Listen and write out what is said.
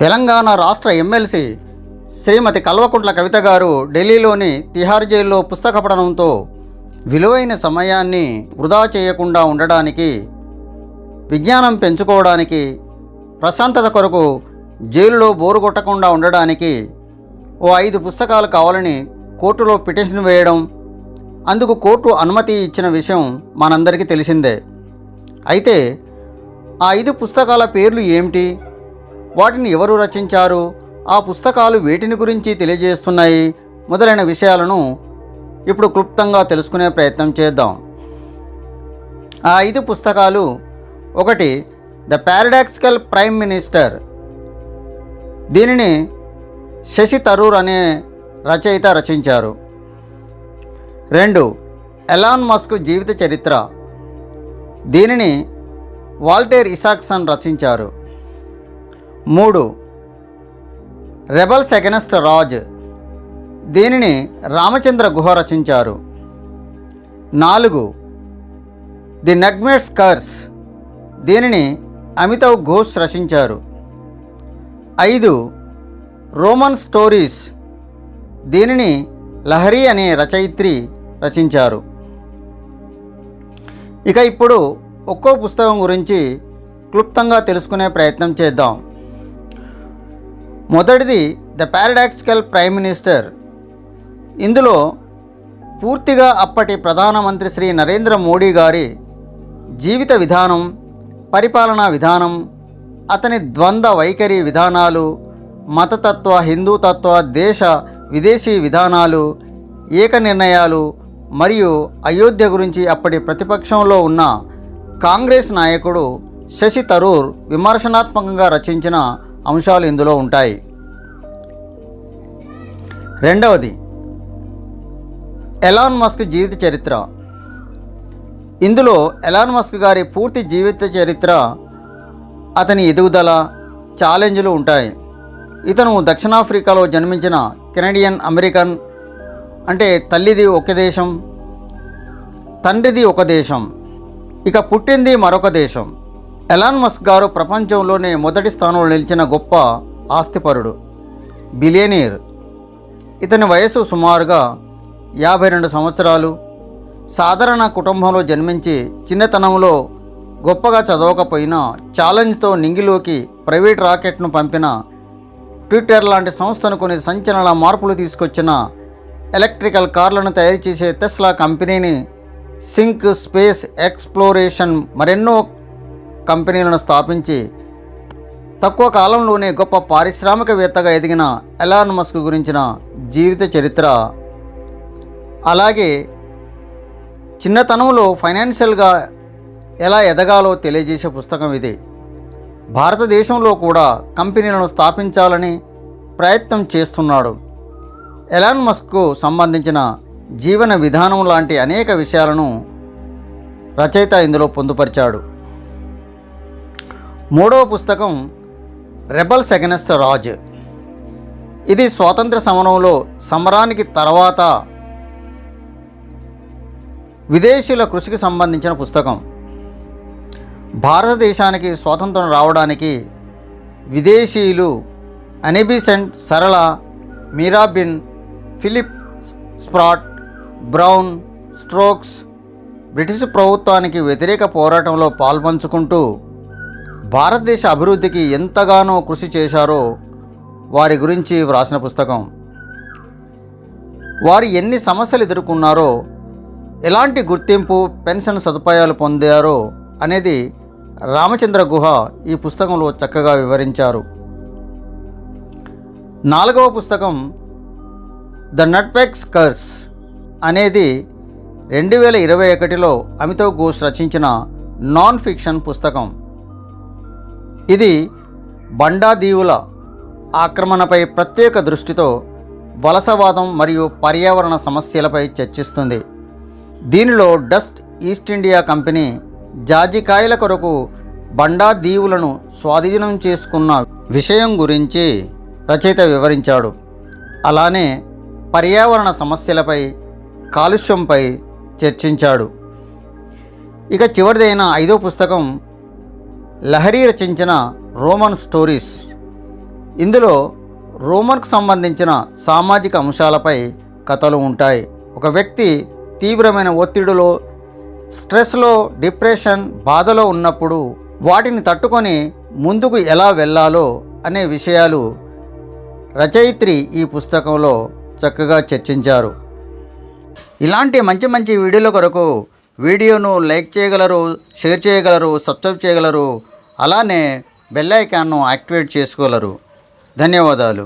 తెలంగాణ రాష్ట్ర ఎమ్మెల్సీ శ్రీమతి కల్వకుంట్ల కవిత గారు ఢిల్లీలోని తిహార్ జైల్లో పుస్తక పఠనంతో విలువైన సమయాన్ని వృధా చేయకుండా ఉండడానికి విజ్ఞానం పెంచుకోవడానికి ప్రశాంతత కొరకు జైలులో బోరు కొట్టకుండా ఉండడానికి ఓ ఐదు పుస్తకాలు కావాలని కోర్టులో పిటిషన్ వేయడం అందుకు కోర్టు అనుమతి ఇచ్చిన విషయం మనందరికీ తెలిసిందే. అయితే ఆ ఐదు పుస్తకాల పేర్లు ఏమిటి? వాటిని ఎవరు రచించారు? ఆ పుస్తకాలు వేటిని గురించి తెలియజేస్తున్నాయి? మొదలైన విషయాలను ఇప్పుడు క్లుప్తంగా తెలుసుకునే ప్రయత్నం చేద్దాం. ఆ ఐదు పుస్తకాలు ఒకటి ద పారాడాక్సికల్ ప్రైమ్ మినిస్టర్ దీనిని శశి తరూర్ అనే రచయిత రచించారు. రెండు ఎలాన్ మస్క్ జీవిత చరిత్ర దీనిని వాల్టేర్ ఇసాక్సన్ రచించారు. మూడు. Rebels against Raj. దీనిని రామచంద్ర గుహ రచించారు. నాలుగు. The nutmeg's curse. దీనిని అమితావ్ ఘోష్ రచించారు. ఐదు. Roman stories. దీనిని లహరి అనే రచయిత్రి రచించారు. ఇక ఇప్పుడు ఒక్కో పుస్తకం గురించి క్లుప్తంగా తెలుసుకునే ప్రయత్నం చేద్దాం. మొదటిది ద పారడాక్సికల్ ప్రైమ్ మినిస్టర్. ఇందులో పూర్తిగా అప్పటి ప్రధానమంత్రి శ్రీ నరేంద్ర మోడీ గారి జీవిత విధానం పరిపాలనా విధానం అతని ద్వంద్వ వైఖరి విధానాలు మతతత్వ హిందూతత్వ దేశ విదేశీ విధానాలు ఏక నిర్ణయాలు మరియు అయోధ్య గురించి అప్పటి ప్రతిపక్షంలో ఉన్న కాంగ్రెస్ నాయకుడు శశి తరూర్ విమర్శనాత్మకంగా రచించిన అంశాలు ఇందులో ఉంటాయి. రెండవది ఎలాన్ మస్క్ జీవిత చరిత్ర. ఇందులో ఎలాన్ మస్క్ గారి పూర్తి జీవిత చరిత్ర అతని ఎదుగుదల ఛాలెంజ్లు ఉంటాయి. ఇతను దక్షిణాఫ్రికాలో జన్మించిన కెనడియన్ అమెరికన్ అంటే తల్లిది ఒక దేశం తండ్రిది ఒక దేశం ఇక పుట్టింది మరొక దేశం. ఎలాన్ మస్క్ గారు ప్రపంచంలోనే మొదటి స్థానంలో నిలిచిన గొప్ప ఆస్తిపరుడు బిలియనీర్. ఇతని వయసు సుమారుగా యాభై రెండు సంవత్సరాలు. సాధారణ కుటుంబంలో జన్మించి చిన్నతనంలో గొప్పగా చదవకపోయినా ఛాలెంజ్తో నింగిలోకి ప్రైవేట్ రాకెట్ను పంపిన ట్విట్టర్ లాంటి సంస్థను కొన్ని సంచలన మార్పులు తీసుకొచ్చిన ఎలక్ట్రికల్ కార్లను తయారు చేసే టెస్లా కంపెనీని సింక్ స్పేస్ ఎక్స్ప్లోరేషన్ మరెన్నో కంపెనీలను స్థాపించి తక్కువ కాలంలోనే గొప్ప పారిశ్రామికవేత్తగా ఎదిగిన ఎలాన్ మస్క్ గురించిన జీవిత చరిత్ర. అలాగే చిన్నతనంలో ఫైనాన్షియల్గా ఎలా ఎదగాలో తెలియజేసే పుస్తకం ఇది. భారతదేశంలో కూడా కంపెనీలను స్థాపించాలని ప్రయత్నం చేస్తున్నాడు. ఎలాన్ మస్క్కు సంబంధించిన జీవన విధానం లాంటి అనేక విషయాలను రచయిత ఇందులో పొందుపరిచాడు. మూడవ పుస్తకం రెబల్స్ ఎగనెస్ట్ రాజ్. ఇది స్వాతంత్ర సమరంలో సమరానికి తర్వాత విదేశీయుల కృషికి సంబంధించిన పుస్తకం. భారతదేశానికి స్వాతంత్రం రావడానికి విదేశీయులు Annie Besant Sarala Mirabehn Philip Spratt brown strokes British ప్రభుత్వానికి వ్యతిరేక పోరాటంలో పాల్పంచుకుంటూ భారతదేశ అభివృద్ధికి ఎంతగానో కృషి చేశారో వారి గురించి వ్రాసిన పుస్తకం. వారు ఎన్ని సమస్యలు ఎదుర్కొన్నారో ఎలాంటి గుర్తింపు పెన్షన్ సదుపాయాలు పొందారో అనేది రామచంద్ర గుహ ఈ పుస్తకంలో చక్కగా వివరించారు. నాలుగవ పుస్తకం ద నట్పెక్స్ కర్స్ అనేది రెండు వేల ఇరవై ఒకటిలో అమితవ్ ఘోష్ రచించిన నాన్ ఫిక్షన్ పుస్తకం. ఇది బండా దీవుల ఆక్రమణపై ప్రత్యేక దృష్టితో వలసవాదం మరియు పర్యావరణ సమస్యలపై చర్చిస్తుంది. దీనిలో డస్ట్ ఈస్ట్ ఇండియా కంపెనీ జాజికాయల కొరకు బండా దీవులను స్వాధీనం చేసుకున్న విషయం గురించి రచయిత వివరించాడు. అలానే పర్యావరణ సమస్యలపై కాలుష్యంపై చర్చించాడు. ఇక చివరిదైన ఐదో పుస్తకం లహరి రచించిన రోమన్ స్టోరీస్. ఇందులో రోమన్కు సంబంధించిన సామాజిక అంశాలపై కథలు ఉంటాయి. ఒక వ్యక్తి తీవ్రమైన ఒత్తిడిలో స్ట్రెస్లో డిప్రెషన్ బాధలో ఉన్నప్పుడు వాటిని తట్టుకొని ముందుకు ఎలా వెళ్ళాలో అనే విషయాలు రచయిత్రి ఈ పుస్తకంలో చక్కగా చర్చించారు. ఇలాంటి మంచి మంచి వీడియోల కొరకు వీడియోను లైక్ చేయగలరు షేర్ చేయగలరు సబ్స్క్రైబ్ చేయగలరు. అలానే బెల్ ఐకాన్ను యాక్టివేట్ చేసుకోగలరు. ధన్యవాదాలు.